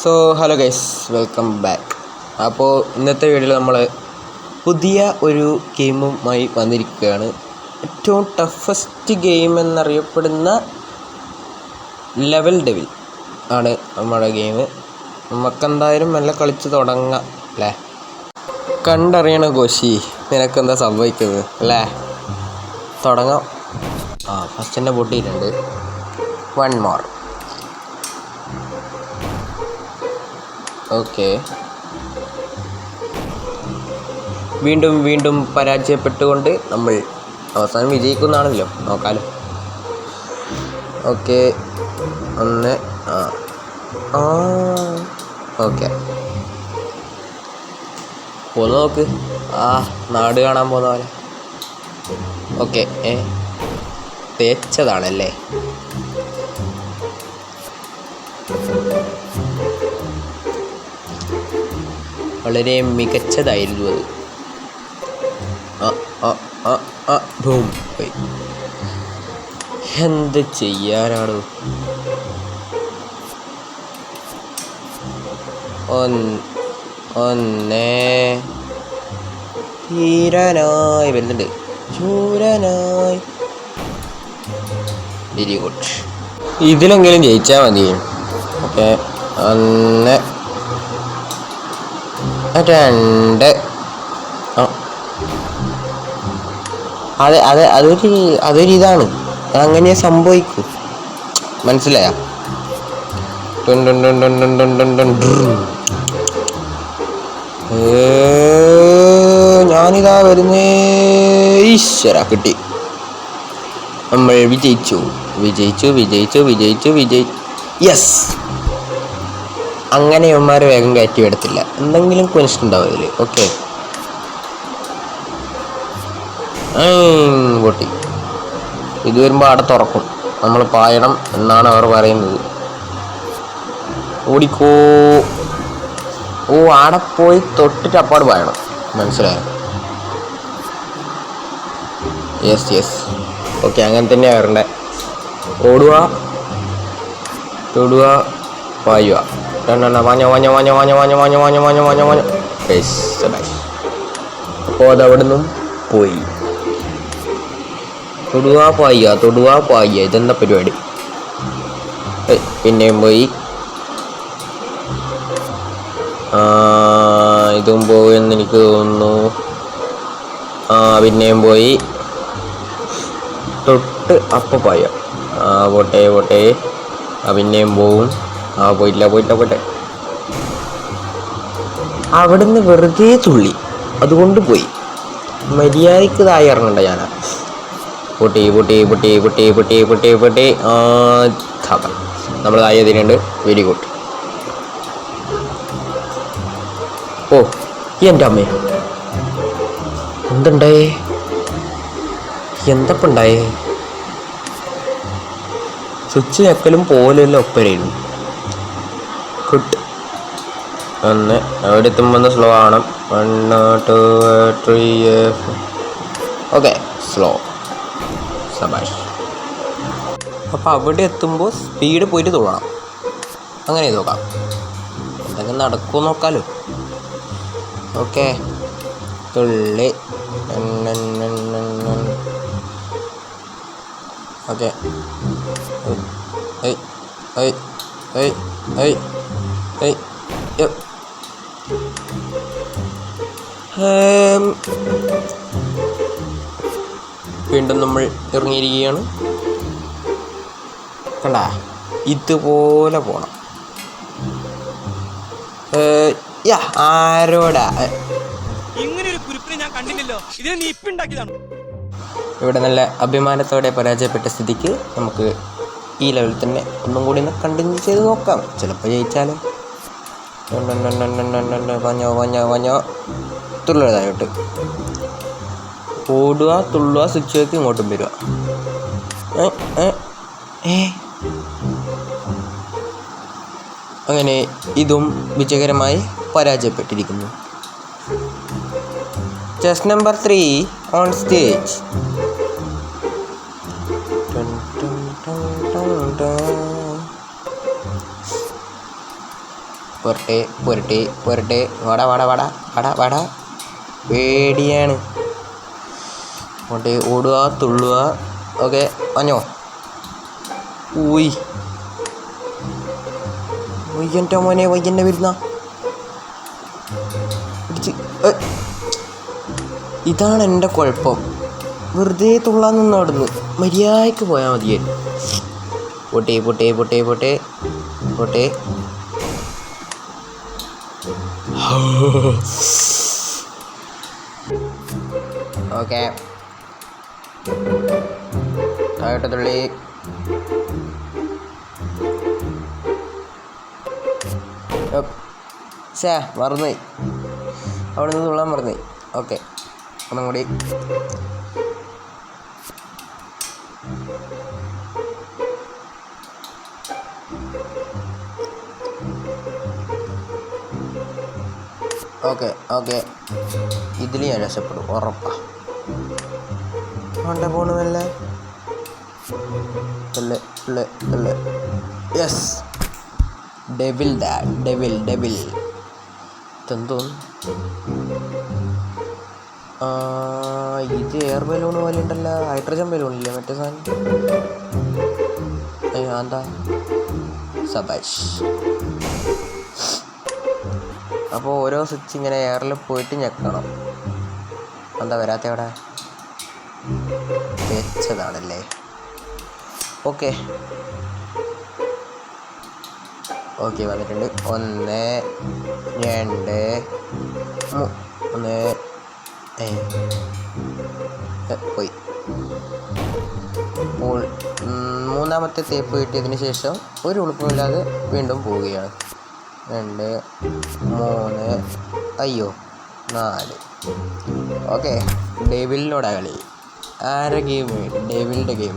So hello guys welcome back അപ്പോൾ ഇന്നത്തെ വീഡിയോയിൽ നമ്മൾ പുതിയ ഒരു ഗെയിമുമായി വന്നിരിക്കുകയാണ്. ഏറ്റവും ടഫസ്റ്റ് ഗെയിം എന്നറിയപ്പെടുന്ന ലെവൽ ഡെവിൽ ആണ് നമ്മുടെ ഗെയിം നമുക്കെന്തായാലും നല്ല കളിച്ച് തുടങ്ങാം അല്ലേ? കണ്ടറിയണ കോശി നിനക്കെന്താ സംഭവിക്കുന്നത് അല്ലേ? തുടങ്ങാം. ആ ഫസ്റ്റ് തന്നെ പൊട്ടിയിട്ടുണ്ട്. One more okay. വീണ്ടും വീണ്ടും പരാജയപ്പെട്ടുകൊണ്ട് നമ്മൾ അവസാനം വിജയിക്കുന്നതാണല്ലോ. നോക്കാലോ. ഓക്കെ. ഒന്ന് ആ. ആ. ഓക്കെ. പോന്ന് നോക്ക്. ആ നാട് കാണാൻ പോകുന്ന പോലെ. ഓക്കെ ഏ. തേച്ചതാണല്ലേ? വളരെ മികച്ചതായിരുന്നു അത്. എന്ത് ചെയ്യാനാണ്? ഒന്ന്. തീരനായി വരുന്നുണ്ട്. ചൂരനായി വെരി ഗുഡ് ഇതിലെങ്കിലും ജയിച്ചാൽ മതി. ഓക്കെ ഒന്ന് രണ്ട്. അതെ അതെ അതൊരു അതൊരു ഇതാണ്. അങ്ങനെ സംഭവിക്കും. മനസ്സിലായ? ഞാനിതാ വരുന്നേ. ഈശ്വര കിട്ടി. നമ്മൾ വിജയിച്ചു. വിജയിച്ചു വിജയിച്ചു വിജയിച്ചു വിജയി യെസ് അങ്ങനെ ഇവന്മാർ വേഗം കയറ്റി വിടത്തില്ല. എന്തെങ്കിലും ക്വസ്റ്റ് ഉണ്ടാവും ഇതിൽ ഓക്കെ പൊട്ടി. ഇത് വരുമ്പോൾ അവിടെ തുറക്കും. നമ്മൾ പായണം എന്നാണ് അവർ പറയുന്നത്. ഓടിക്കോ. ഓ ആടെ പോയി തൊട്ടിട്ട് അപ്പാട് പായണം. മനസ്സിലായോ? യെസ് യെസ് ഓക്കെ അങ്ങനെ തന്നെയാണ് വരണ്ടേ. ഓടുക തൊടുക പായുക രണ്ടെണ്ണം വാഞ്ഞ വാഞ്ഞ വാഞ്ഞ വാഞ്ഞ വാഞ്ഞ വാഞ്ഞ വാഞ്ഞ വാഞ്ഞ വാഞ്ഞ വാഞ്ഞ അപ്പോൾ അത് അവിടെ നിന്നും പോയി തൊടുക പായുക തൊടുക പായുക ഇതെന്താ പരിപാടി പിന്നെയും പോയി ഇതും പോയെന്ന് എനിക്ക് തോന്നുന്നു ആ പിന്നെയും പോയി തൊട്ട് അപ്പ പായ ആ പോട്ടെ പോട്ടെ ആ പിന്നെയും പോവും ആ പോയില്ല പോയില്ല പോട്ടെ അവിടുന്ന് വെറുതെ തുള്ളി. അതുകൊണ്ട് പോയി. മര്യാദയ്ക്ക് താഴെ ഇറങ്ങണ്ട ഞാനാ? പൊട്ടി പൊട്ടി പൊട്ടി പൊട്ടി പൊട്ടി പൊട്ടി പൊട്ടി. ആ നമ്മൾ താഴെ അതിനുണ്ട് വെരി ഗുഡ് ഓ എന്റെ അമ്മേ. എന്തുണ്ടായേ എന്തപ്പുണ്ടായേ സ്വിച്ച് ഞെക്കലും പോലെയുള്ള ഒപ്പരയും ഗുഡ് ഒന്ന്. അവിടെ എത്തുമ്പോൾ സ്ലോ ആണ് one two three okay slow സബാഷ് അപ്പോൾ അവിടെ എത്തുമ്പോൾ സ്പീഡ് പോയിട്ട് തോന്നണം അങ്ങനെ നോക്കാം എന്തെങ്കിലും നടക്കുമോ നോക്കാലോ. ഓക്കെ തുള്ളി. ഓക്കെ ഏയ് ഏയ് ഏയ് ഏയ്. ഏയ് Yep. വീണ്ടും നമ്മൾ ഇറങ്ങിയിരിക്കുകയാണ്. കണ്ട ഇതുപോലെ പോണം. യാ, ആരോടാ? ഇവിടെ നല്ല അഭിമാനത്തോടെ പരാജയപ്പെട്ട സ്ഥിതിക്ക് നമുക്ക് ഈ ലെവലിൽ തന്നെ ഒന്നും കൂടി ഒന്ന് കണ്ടിന്യൂ ചെയ്ത് നോക്കാം. ചിലപ്പോൾ ജയിച്ചാലും. വഞ്ഞോ വഞ്ഞോ വഞ്ഞോ തുള്ളതായിട്ട് ഓടുക തുള്ളുക സ്വിച്ച് വെക്ക് ഇങ്ങോട്ടും വരിക. അങ്ങനെ ഇതും വിജയകരമായി പരാജയപ്പെട്ടിരിക്കുന്നു. Chess number three on stage പുരട്ടെ പുരട്ടെ പുരട്ടെ. വട വട വട വട വട. പേടിയാണ്. അങ്ങോട്ട് ഓടുക തുള്ളുക ഓക്കെ അഞ്ഞോ ഊയ്. വയ്യന്റെ മോനെ വയ്യന്റെ വരുന്ന. ഇതാണ് എന്റെ കുഴപ്പം. വെറുതെ തുള്ളാൻ നിന്ന് അവിടുന്ന്. മര്യാദയ്ക്ക് പോയാൽ മതിയായിരുന്നു പൊട്ടേ പൊട്ടേ പൊട്ടേ പൊട്ടേ പൊട്ടേ. ഓക്കെ. താഴോട്ട് തുള്ളി സേ മറന്നു അവിടെ നിന്ന് തുള്ളാൻ മറന്നു ഓക്കെ. ഒന്നും കൂടി. Okay okay. ഇതിൽ ഞാൻ രക്ഷപ്പെടും ഉറപ്പാ. വേണ്ട പോണമല്ലേ അല്ലേ അല്ലേ അല്ലേ യെസ് ഡെവിൽ ഡാ ഡെവിൽ ഡെവിൽ ഇതെന്തോന്ന് ആ, ഇത് എയർ ബലൂൺ പോലെ ഉണ്ടല്ലോ. ഹൈഡ്രജൻ ബലൂൺ ഇല്ലേ മറ്റേ സാധനം? എന്താ സബാഷ്. അപ്പോൾ ഓരോ സ്വിച്ച് ഇങ്ങനെ എയറിൽ പോയിട്ട് ഞെക്കണം. എന്താ വരാത്ത അവിടെ? വെച്ചതാണല്ലേ ഓക്കെ. ഓക്കെ വന്നിട്ടുണ്ട്. ഒന്ന് രണ്ട് ഒന്ന് പോയി. മൂന്നാമത്തെ തേപ്പ് കിട്ടിയതിന് ശേഷം ഒരു ഉളുപ്പുമില്ലാതെ വീണ്ടും പോവുകയാണ്. രണ്ട് മൂന്ന് അയ്യോ നാല്. ഓക്കെ ഡേവിലിനോടാ കളി. ആരുടെ ഗെയിം ഡേവിലിന്റെ ഗെയിം